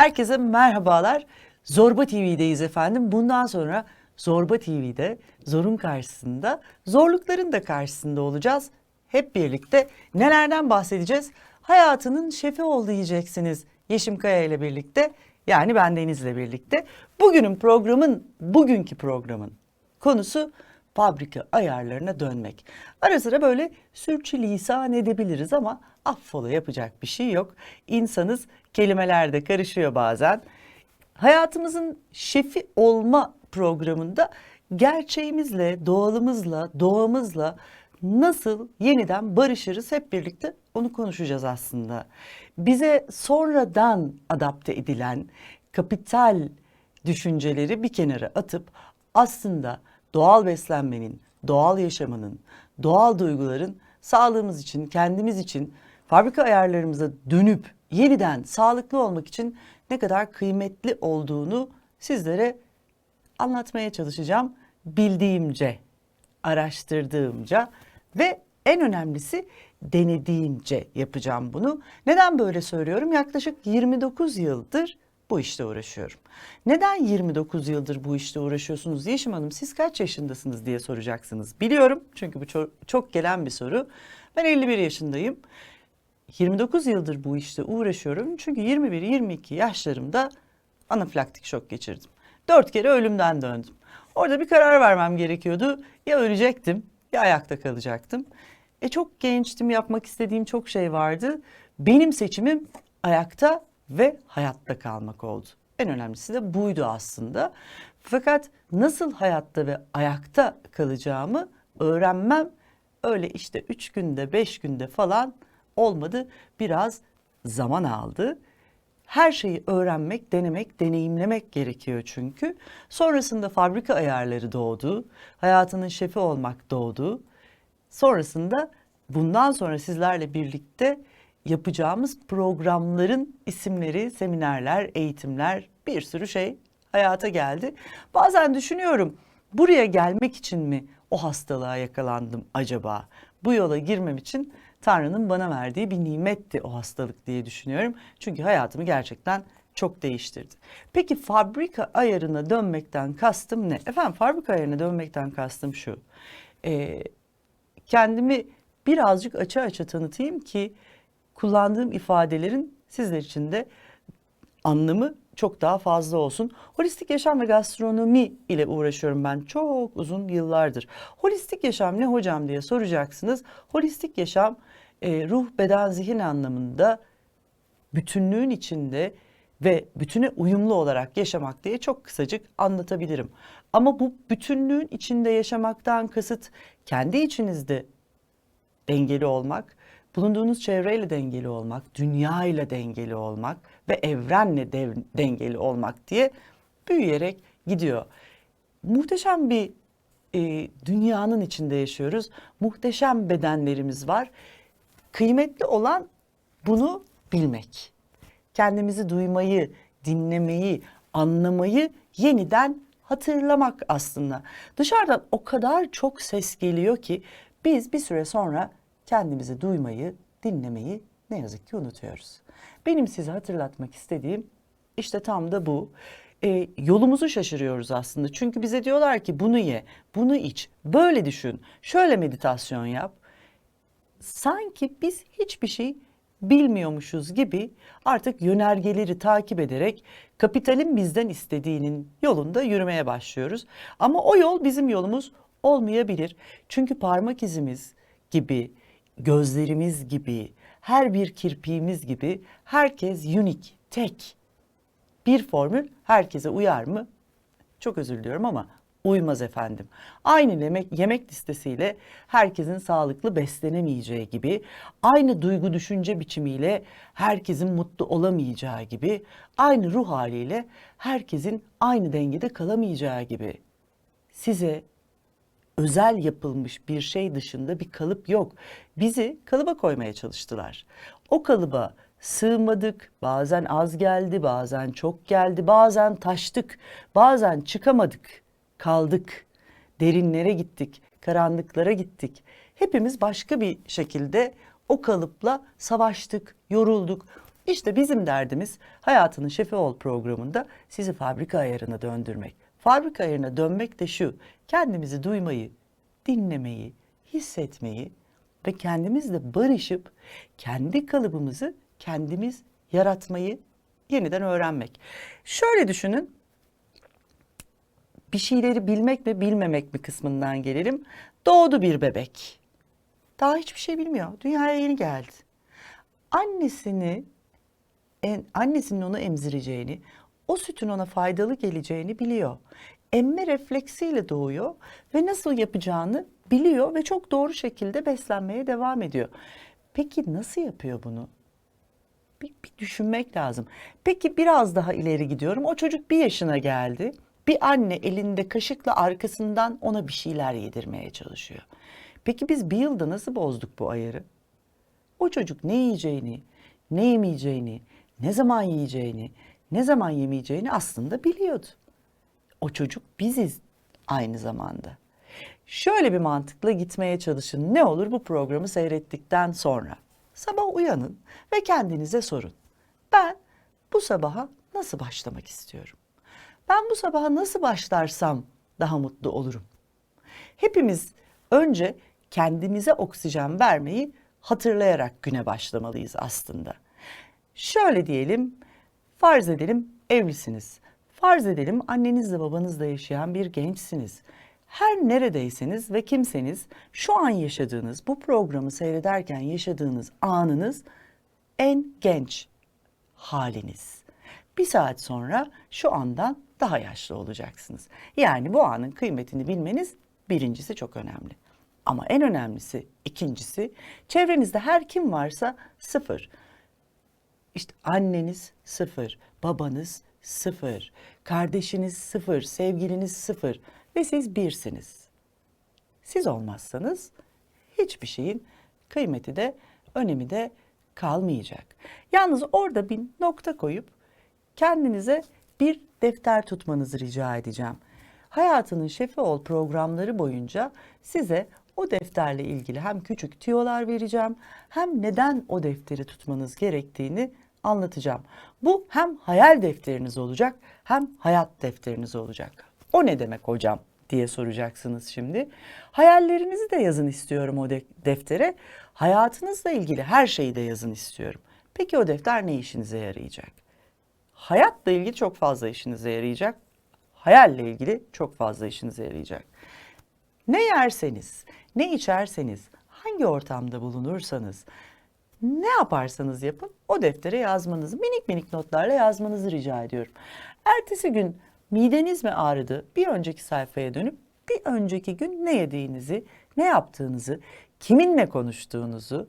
Herkese merhabalar. Zorba TV'deyiz efendim. Bundan sonra Zorba TV'de zorun karşısında, zorlukların da karşısında olacağız. Hep birlikte nelerden bahsedeceğiz? Hayatının şefi ol diyeceksiniz Yeşim Kaya ile birlikte. Yani ben Deniz'le birlikte. Bugünün programın, bugünkü programın konusu fabrika ayarlarına dönmek. Ara sıra böyle sürçülisan edebiliriz ama affola yapacak bir şey yok. İnsanız kelimeler de karışıyor bazen. Hayatımızın şefi olma programında gerçeğimizle, doğalımızla, doğamızla nasıl yeniden barışırız hep birlikte onu konuşacağız aslında. Bize sonradan adapte edilen kapital düşünceleri bir kenara atıp aslında doğal beslenmenin, doğal yaşamanın, doğal duyguların sağlığımız için, kendimiz için fabrika ayarlarımıza dönüp yeniden sağlıklı olmak için ne kadar kıymetli olduğunu sizlere anlatmaya çalışacağım bildiğimce, araştırdığımca ve en önemlisi denediğimce yapacağım bunu. Neden böyle söylüyorum? Yaklaşık 29 yıldır bu işte uğraşıyorum. Neden 29 yıldır bu işte uğraşıyorsunuz Yeşim Hanım siz kaç yaşındasınız diye soracaksınız. Biliyorum çünkü bu çok, çok gelen bir soru. Ben 51 yaşındayım. 29 yıldır bu işte uğraşıyorum. Çünkü 21-22 yaşlarımda anafilaktik şok geçirdim. Dört kere ölümden döndüm. Orada bir karar vermem gerekiyordu. Ya ölecektim ya ayakta kalacaktım. E çok gençtim, yapmak istediğim çok şey vardı. Benim seçimim ayakta ve hayatta kalmak oldu. En önemlisi de buydu aslında. Fakat nasıl hayatta ve ayakta kalacağımı öğrenmem öyle işte üç günde, beş günde falan olmadı. Biraz zaman aldı. Her şeyi öğrenmek, denemek, deneyimlemek gerekiyor çünkü. Sonrasında fabrika ayarları doğdu. Hayatının şefi olmak doğdu. Sonrasında bundan sonra sizlerle birlikte yapacağımız programların isimleri, seminerler, eğitimler, bir sürü şey hayata geldi. Bazen düşünüyorum buraya gelmek için mi o hastalığa yakalandım acaba? Bu yola girmem için Tanrı'nın bana verdiği bir nimetti o hastalık diye düşünüyorum. Çünkü hayatımı gerçekten çok değiştirdi. Peki fabrika ayarına dönmekten kastım ne? Efendim fabrika ayarına dönmekten kastım şu. Ee, kendimi birazcık açığa açığa tanıtayım ki kullandığım ifadelerin sizler için de anlamı çok daha fazla olsun. Holistik yaşam ve gastronomi ile uğraşıyorum ben çok uzun yıllardır. Holistik yaşam ne hocam diye soracaksınız. Holistik yaşam e, ruh, beden, zihin anlamında bütünlüğün içinde ve bütüne uyumlu olarak yaşamak diye çok kısacık anlatabilirim. Ama bu bütünlüğün içinde yaşamaktan kasıt kendi içinizde dengeli olmak, bulunduğunuz çevreyle dengeli olmak, dünya ile dengeli olmak ve evrenle dev, dengeli olmak diye büyüyerek gidiyor. Muhteşem bir e, dünyanın içinde yaşıyoruz. Muhteşem bedenlerimiz var. Kıymetli olan bunu bilmek. Kendimizi duymayı, dinlemeyi, anlamayı yeniden hatırlamak aslında. Dışarıdan o kadar çok ses geliyor ki biz bir süre sonra kendimizi duymayı, dinlemeyi ne yazık ki unutuyoruz. Benim size hatırlatmak istediğim işte tam da bu. E, yolumuzu şaşırıyoruz aslında. Çünkü bize diyorlar ki bunu ye, bunu iç, böyle düşün, şöyle meditasyon yap. Sanki biz hiçbir şey bilmiyormuşuz gibi artık yönergeleri takip ederek kapitalin bizden istediğinin yolunda yürümeye başlıyoruz. Ama o yol bizim yolumuz olmayabilir. Çünkü parmak izimiz gibi, gözlerimiz gibi, her bir kirpiğimiz gibi herkes unik, tek. Bir formül herkese uyar mı? Çok özür diliyorum ama uymaz efendim. Aynı yemek, yemek listesiyle herkesin sağlıklı beslenemeyeceği gibi, aynı duygu düşünce biçimiyle herkesin mutlu olamayacağı gibi, aynı ruh haliyle herkesin aynı dengede kalamayacağı gibi. Size özel yapılmış bir şey dışında bir kalıp yok. Bizi kalıba koymaya çalıştılar. O kalıba sığmadık, bazen az geldi, bazen çok geldi, bazen taştık, bazen çıkamadık, kaldık, derinlere gittik, karanlıklara gittik. Hepimiz başka bir şekilde o kalıpla savaştık, yorulduk. İşte bizim derdimiz Hayatının Şefi Ol programında sizi fabrika ayarına döndürmek. Fabrika ayarına dönmek de şu, kendimizi duymayı, dinlemeyi, hissetmeyi ve kendimizle barışıp kendi kalıbımızı kendimiz yaratmayı yeniden öğrenmek. Şöyle düşünün, bir şeyleri bilmek mi bilmemek mi kısmından gelelim. Doğdu bir bebek. Daha hiçbir şey bilmiyor. Dünyaya yeni geldi. Annesini en, annesinin onu emzireceğini, o sütün ona faydalı geleceğini biliyor. Emme refleksiyle doğuyor ve nasıl yapacağını biliyor ve çok doğru şekilde beslenmeye devam ediyor. Peki nasıl yapıyor bunu? Bir, bir düşünmek lazım. Peki biraz daha ileri gidiyorum. O çocuk bir yaşına geldi. Bir anne elinde kaşıkla arkasından ona bir şeyler yedirmeye çalışıyor. Peki biz bir yılda nasıl bozduk bu ayarı? O çocuk ne yiyeceğini, ne yemeyeceğini, ne zaman yiyeceğini, ne zaman yemeyeceğini aslında biliyordu. O çocuk biziz aynı zamanda. Şöyle bir mantıkla gitmeye çalışın. Ne olur bu programı seyrettikten sonra? Sabah uyanın ve kendinize sorun. Ben bu sabaha nasıl başlamak istiyorum? Ben bu sabaha nasıl başlarsam daha mutlu olurum? Hepimiz önce kendimize oksijen vermeyi hatırlayarak güne başlamalıyız aslında. Şöyle diyelim, farz edelim evlisiniz. Farz edelim annenizle babanızla yaşayan bir gençsiniz. Her neredeyseniz ve kimseniz şu an yaşadığınız bu programı seyrederken yaşadığınız anınız en genç haliniz. Bir saat sonra şu andan daha yaşlı olacaksınız. Yani bu anın kıymetini bilmeniz birincisi çok önemli. Ama en önemlisi ikincisi çevrenizde her kim varsa sıfır. İşte anneniz sıfır, babanız sıfır, kardeşiniz sıfır, sevgiliniz sıfır ve siz birsiniz. Siz olmazsanız hiçbir şeyin kıymeti de önemi de kalmayacak. Yalnız orada bir nokta koyup kendinize bir defter tutmanızı rica edeceğim. Hayatının Şefi Ol programları boyunca size o defterle ilgili hem küçük tüyolar vereceğim hem neden o defteri tutmanız gerektiğini anlatacağım. Bu hem hayal defteriniz olacak hem hayat defteriniz olacak. O ne demek hocam diye soracaksınız şimdi. Hayallerinizi de yazın istiyorum o de- deftere. Hayatınızla ilgili her şeyi de yazın istiyorum. Peki o defter ne işinize yarayacak? Hayatla ilgili çok fazla işinize yarayacak. Hayalle ilgili çok fazla işinize yarayacak. Ne yerseniz, ne içerseniz, hangi ortamda bulunursanız, ne yaparsanız yapın o deftere yazmanızı, minik minik notlarla yazmanızı rica ediyorum. Ertesi gün mideniz mi ağrıdı? Bir önceki sayfaya dönüp bir önceki gün ne yediğinizi, ne yaptığınızı, kiminle konuştuğunuzu,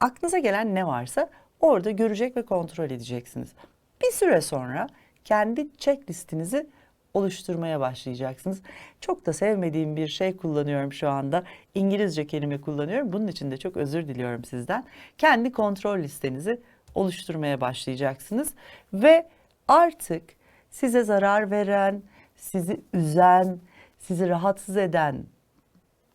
aklınıza gelen ne varsa orada görecek ve kontrol edeceksiniz. Bir süre sonra kendi checklistinizi oluşturmaya başlayacaksınız. Çok da sevmediğim bir şey kullanıyorum şu anda. İngilizce kelime kullanıyorum. Bunun için de çok özür diliyorum sizden. Kendi kontrol listenizi oluşturmaya başlayacaksınız ve artık size zarar veren, sizi üzen, sizi rahatsız eden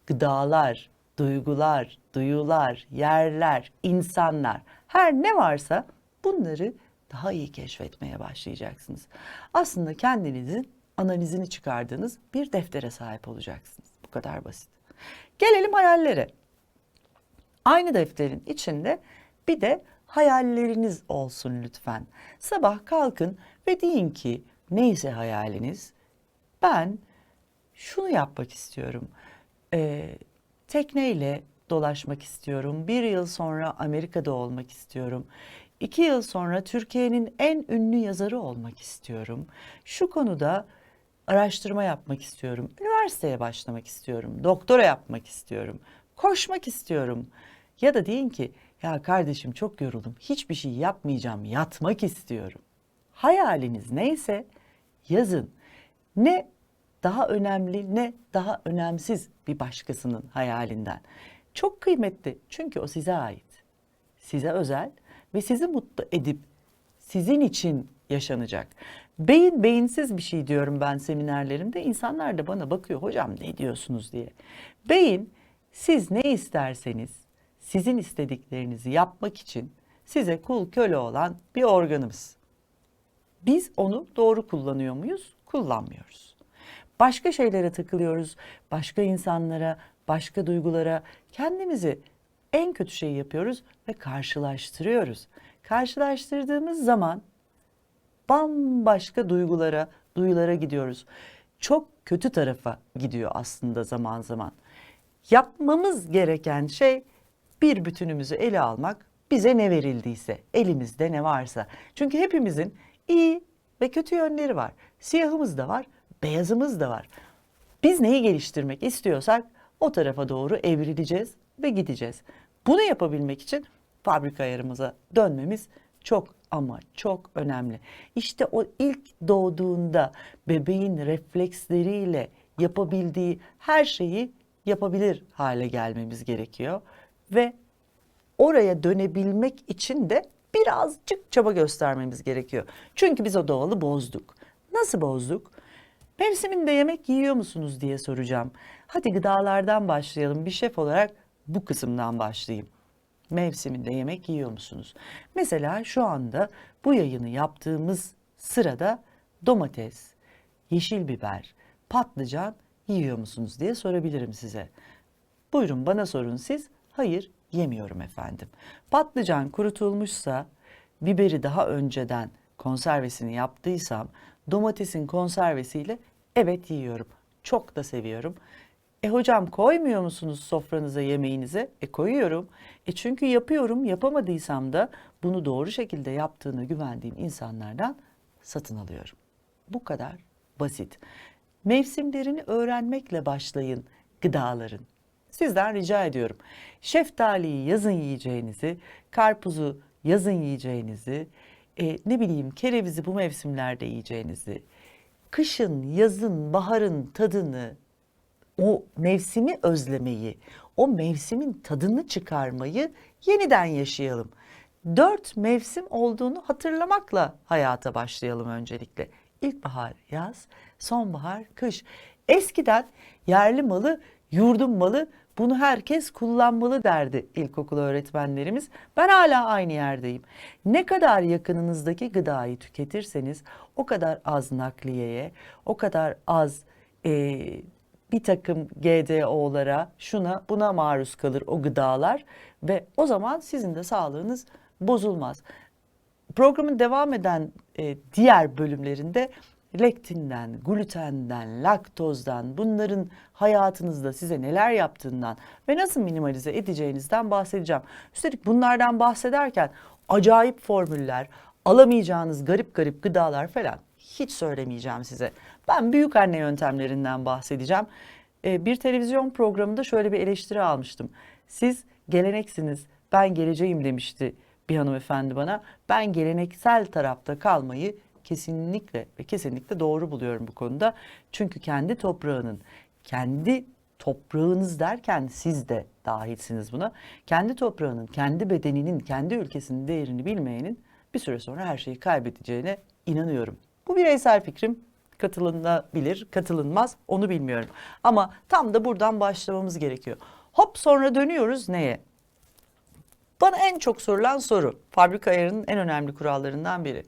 gıdalar, duygular, duyular, yerler, insanlar her ne varsa bunları daha iyi keşfetmeye başlayacaksınız. Aslında kendinizin analizini çıkardığınız bir deftere sahip olacaksınız. Bu kadar basit. Gelelim hayallere. Aynı defterin içinde bir de hayalleriniz olsun lütfen. Sabah kalkın ve deyin ki neyse hayaliniz ben şunu yapmak istiyorum. Ee, tekneyle dolaşmak istiyorum. Bir yıl sonra Amerika'da olmak istiyorum. İki yıl sonra Türkiye'nin en ünlü yazarı olmak istiyorum. Şu konuda araştırma yapmak istiyorum. Üniversiteye başlamak istiyorum. Doktora yapmak istiyorum. Koşmak istiyorum. Ya da deyin ki ya kardeşim çok yoruldum. Hiçbir şey yapmayacağım. Yatmak istiyorum. Hayaliniz neyse yazın. Ne daha önemli ne daha önemsiz bir başkasının hayalinden. Çok kıymetli çünkü o size ait. Size özel ve sizi mutlu edip sizin için yaşanacak. Beyin beyinsiz bir şey diyorum ben seminerlerimde. İnsanlar da bana bakıyor hocam ne diyorsunuz diye. Beyin siz ne isterseniz sizin istediklerinizi yapmak için size kul köle olan bir organımız. Biz onu doğru kullanıyor muyuz? Kullanmıyoruz. Başka şeylere takılıyoruz, başka insanlara, başka duygulara kendimizi en kötü şeyi yapıyoruz ve karşılaştırıyoruz. Karşılaştırdığımız zaman bambaşka duygulara, duyulara gidiyoruz. Çok kötü tarafa gidiyor aslında zaman zaman. Yapmamız gereken şey bir bütünümüzü ele almak, bize ne verildiyse, elimizde ne varsa. Çünkü hepimizin iyi ve kötü yönleri var. Siyahımız da var, beyazımız da var. Biz neyi geliştirmek istiyorsak o tarafa doğru evrileceğiz ve gideceğiz. Bunu yapabilmek için fabrika ayarımıza dönmemiz çok ama çok önemli. İşte o ilk doğduğunda bebeğin refleksleriyle yapabildiği her şeyi yapabilir hale gelmemiz gerekiyor ve oraya dönebilmek için de birazcık çaba göstermemiz gerekiyor. Çünkü biz o doğalı bozduk. Nasıl bozduk? Mevsiminde yemek yiyor musunuz diye soracağım. Hadi gıdalardan başlayalım. Bir şef olarak bu kısımdan başlayayım. Mevsiminde yemek yiyor musunuz? Mesela şu anda bu yayını yaptığımız sırada domates, yeşil biber, patlıcan yiyor musunuz diye sorabilirim size. Buyurun bana sorun siz. Hayır yemiyorum efendim. Patlıcan kurutulmuşsa, biberi daha önceden konservesini yaptıysam, domatesin konservesiyle evet yiyorum. Çok da seviyorum. E hocam koymuyor musunuz sofranıza yemeğinize? E koyuyorum. E çünkü yapıyorum. Yapamadıysam da bunu doğru şekilde yaptığını güvendiğim insanlardan satın alıyorum. Bu kadar basit. Mevsimlerini öğrenmekle başlayın gıdaların. Sizden rica ediyorum. Şeftaliyi yazın yiyeceğinizi, karpuzu yazın yiyeceğinizi, e, ne bileyim kerevizi bu mevsimlerde yiyeceğinizi, kışın, yazın, baharın tadını, o mevsimi özlemeyi, o mevsimin tadını çıkarmayı yeniden yaşayalım. Dört mevsim olduğunu hatırlamakla hayata başlayalım öncelikle. İlkbahar, yaz, sonbahar, kış. Eskiden yerli malı, yurdum malı bunu herkes kullanmalı derdi ilkokul öğretmenlerimiz. Ben hala aynı yerdeyim. Ne kadar yakınınızdaki gıdayı tüketirseniz o kadar az nakliyeye, o kadar az e, bir takım GDO'lara, şuna buna maruz kalır o gıdalar ve o zaman sizin de sağlığınız bozulmaz. Programın devam eden e, diğer bölümlerinde lektinden, glutenden, laktozdan, bunların hayatınızda size neler yaptığından ve nasıl minimalize edeceğinizden bahsedeceğim. Üstelik bunlardan bahsederken acayip formüller, alamayacağınız garip garip gıdalar falan hiç söylemeyeceğim size. Ben büyük anne yöntemlerinden bahsedeceğim. Ee, bir televizyon programında şöyle bir eleştiri almıştım. Siz geleneksiniz, ben geleceğim demişti bir hanımefendi bana. Ben geleneksel tarafta kalmayı kesinlikle ve kesinlikle doğru buluyorum bu konuda. Çünkü kendi toprağının, kendi toprağınız derken siz de dahilsiniz buna. Kendi toprağının, kendi bedeninin, kendi ülkesinin değerini bilmeyenin bir süre sonra her şeyi kaybedeceğine inanıyorum. Bu bireysel fikrim katılınabilir, katılınmaz onu bilmiyorum. Ama tam da buradan başlamamız gerekiyor. Hop sonra dönüyoruz neye? Bana en çok sorulan soru, fabrika ayarının en önemli kurallarından biri.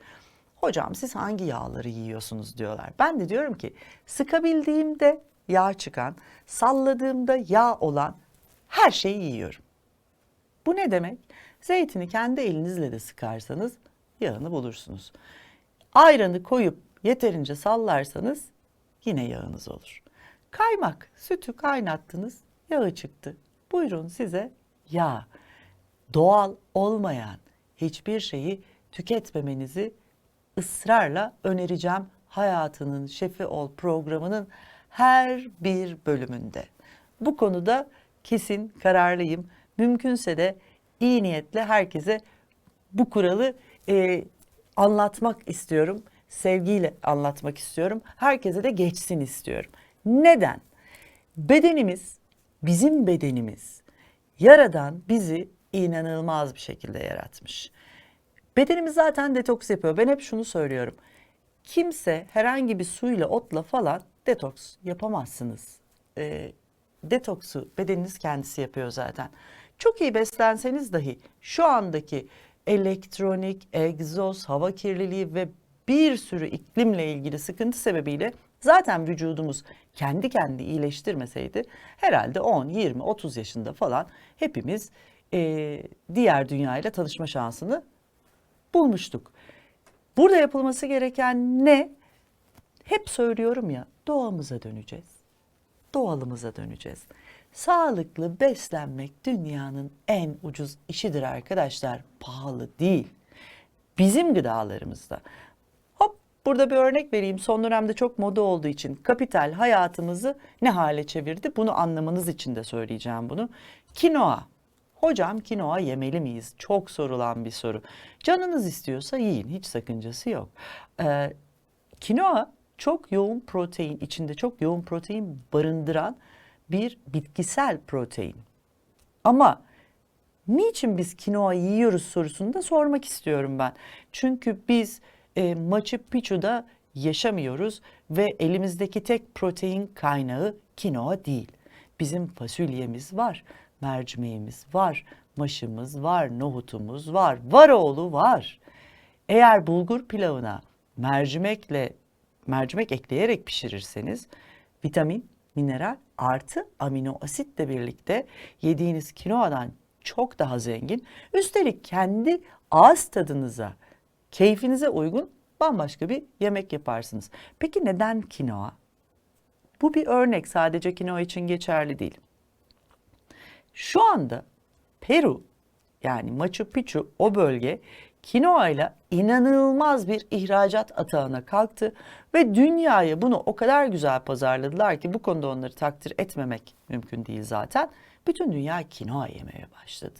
Hocam siz hangi yağları yiyorsunuz diyorlar. Ben de diyorum ki sıkabildiğimde yağ çıkan, salladığımda yağ olan her şeyi yiyorum. Bu ne demek? Zeytini kendi elinizle de sıkarsanız yağını bulursunuz. Ayranı koyup yeterince sallarsanız yine yağınız olur. Kaymak, sütü kaynattınız, yağı çıktı. Buyurun size yağ. Doğal olmayan hiçbir şeyi tüketmemenizi ısrarla önereceğim Hayatının Şefi Ol programının her bir bölümünde. Bu konuda kesin kararlıyım. Mümkünse de iyi niyetle herkese bu kuralı e, anlatmak istiyorum. Sevgiyle anlatmak istiyorum. Herkese de geçsin istiyorum. Neden? Bedenimiz, bizim bedenimiz yaradan bizi inanılmaz bir şekilde yaratmış. Bedenimiz zaten detoks yapıyor. Ben hep şunu söylüyorum. Kimse herhangi bir suyla, otla falan detoks yapamazsınız. E, detoksu bedeniniz kendisi yapıyor zaten. Çok iyi beslenseniz dahi şu andaki elektronik, egzoz, hava kirliliği ve bir sürü iklimle ilgili sıkıntı sebebiyle zaten vücudumuz kendi kendi iyileştirmeseydi herhalde 10, 20, 30 yaşında falan hepimiz eee, diğer dünyayla tanışma şansını bulmuştuk. Burada yapılması gereken ne? Hep söylüyorum ya doğamıza döneceğiz. Doğalımıza döneceğiz. Sağlıklı beslenmek dünyanın en ucuz işidir arkadaşlar. Pahalı değil. Bizim gıdalarımızda. Hop burada bir örnek vereyim. Son dönemde çok moda olduğu için kapital hayatımızı ne hale çevirdi? Bunu anlamanız için de söyleyeceğim bunu. Kinoa. Hocam kinoa yemeli miyiz? Çok sorulan bir soru. Canınız istiyorsa yiyin. Hiç sakıncası yok. Ee, Kinoa çok yoğun protein, içinde çok yoğun protein barındıran bir bitkisel protein. Ama niçin biz kinoa yiyoruz sorusunu da sormak istiyorum ben. Çünkü biz e, Machu Picchu'da yaşamıyoruz ve elimizdeki tek protein kaynağı kinoa değil. Bizim fasulyemiz var, mercimeğimiz var, maşımız var, nohutumuz var, varoğlu var. Eğer bulgur pilavına mercimekle mercimek ekleyerek pişirirseniz vitamin, mineral artı amino asitle birlikte yediğiniz kinoadan çok daha zengin. Üstelik kendi ağız tadınıza, keyfinize uygun bambaşka bir yemek yaparsınız. Peki neden kinoa? Bu bir örnek sadece kinoa için geçerli değil. Şu anda Peru yani Machu Picchu o bölge kinoa ile inanılmaz bir ihracat atağına kalktı ve dünyaya bunu o kadar güzel pazarladılar ki bu konuda onları takdir etmemek mümkün değil zaten. Bütün dünya kinoa yemeye başladı.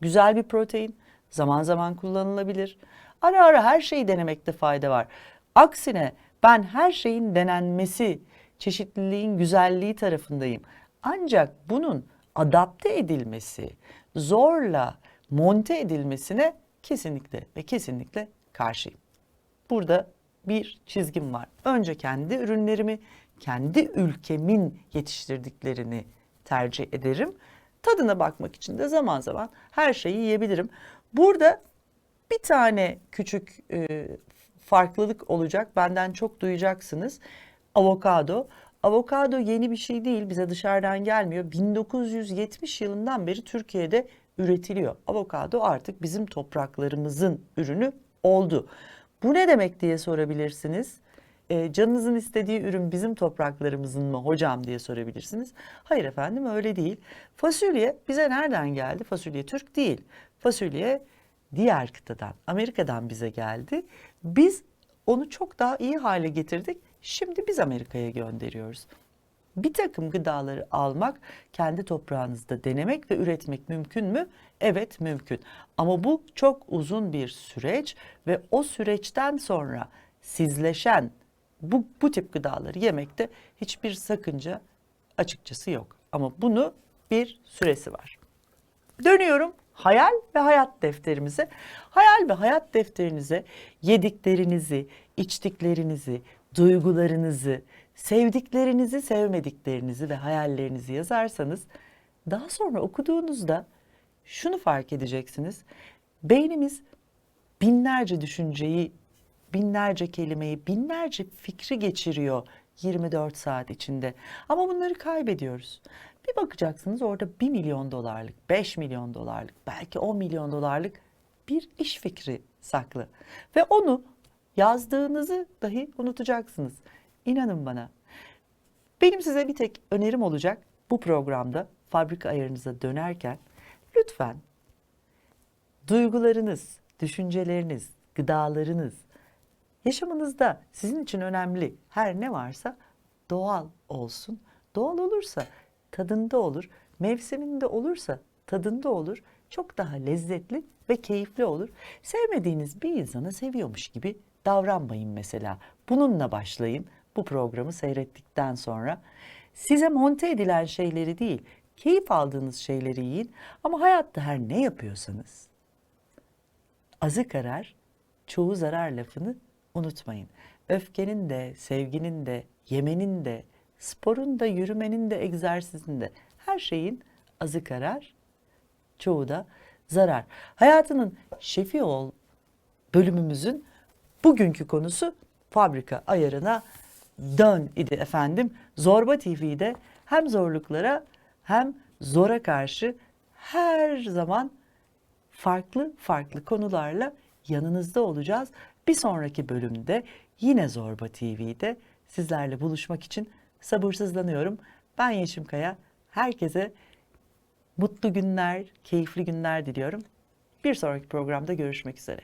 Güzel bir protein, zaman zaman kullanılabilir. Ara ara her şeyi denemekte fayda var. Aksine ben her şeyin denenmesi, çeşitliliğin güzelliği tarafındayım. Ancak bunun adapte edilmesi, zorla monte edilmesine kesinlikle ve kesinlikle karşıyım. Burada bir çizgim var. Önce kendi ürünlerimi, kendi ülkemin yetiştirdiklerini tercih ederim. Tadına bakmak için de zaman zaman her şeyi yiyebilirim. Burada bir tane küçük e, farklılık olacak. Benden çok duyacaksınız. Avokado. Avokado yeni bir şey değil. Bize dışarıdan gelmiyor. 1970 yılından beri Türkiye'de üretiliyor. Avokado artık bizim topraklarımızın ürünü oldu. Bu ne demek diye sorabilirsiniz. E, canınızın istediği ürün bizim topraklarımızın mı hocam diye sorabilirsiniz. Hayır efendim öyle değil. Fasulye bize nereden geldi? Fasulye Türk değil. Fasulye diğer kıtadan, Amerika'dan bize geldi. Biz onu çok daha iyi hale getirdik. Şimdi biz Amerika'ya gönderiyoruz. Bir takım gıdaları almak, kendi toprağınızda denemek ve üretmek mümkün mü? Evet mümkün. Ama bu çok uzun bir süreç ve o süreçten sonra sizleşen bu, bu tip gıdaları yemekte hiçbir sakınca açıkçası yok. Ama bunu bir süresi var. Dönüyorum hayal ve hayat defterimize. Hayal ve hayat defterinize yediklerinizi, içtiklerinizi, duygularınızı, sevdiklerinizi, sevmediklerinizi ve hayallerinizi yazarsanız daha sonra okuduğunuzda şunu fark edeceksiniz. Beynimiz binlerce düşünceyi, binlerce kelimeyi, binlerce fikri geçiriyor 24 saat içinde. Ama bunları kaybediyoruz. Bir bakacaksınız orada 1 milyon dolarlık, 5 milyon dolarlık, belki 10 milyon dolarlık bir iş fikri saklı. Ve onu yazdığınızı dahi unutacaksınız. İnanın bana. Benim size bir tek önerim olacak bu programda fabrika ayarınıza dönerken lütfen duygularınız, düşünceleriniz, gıdalarınız, yaşamınızda sizin için önemli her ne varsa doğal olsun. Doğal olursa tadında olur, mevsiminde olursa tadında olur, çok daha lezzetli ve keyifli olur. Sevmediğiniz bir insana seviyormuş gibi davranmayın mesela. Bununla başlayın bu programı seyrettikten sonra. Size monte edilen şeyleri değil, keyif aldığınız şeyleri yiyin ama hayatta her ne yapıyorsanız azı karar, çoğu zarar lafını unutmayın. Öfkenin de, sevginin de, yemenin de, sporun da, yürümenin de, egzersizin de her şeyin azı karar, çoğu da zarar. Hayatının şefi ol bölümümüzün bugünkü konusu fabrika ayarına dön idi efendim. Zorba TV'de hem zorluklara hem zora karşı her zaman farklı farklı konularla yanınızda olacağız. Bir sonraki bölümde yine Zorba TV'de sizlerle buluşmak için sabırsızlanıyorum. Ben Yeşim Kaya. Herkese mutlu günler, keyifli günler diliyorum. Bir sonraki programda görüşmek üzere.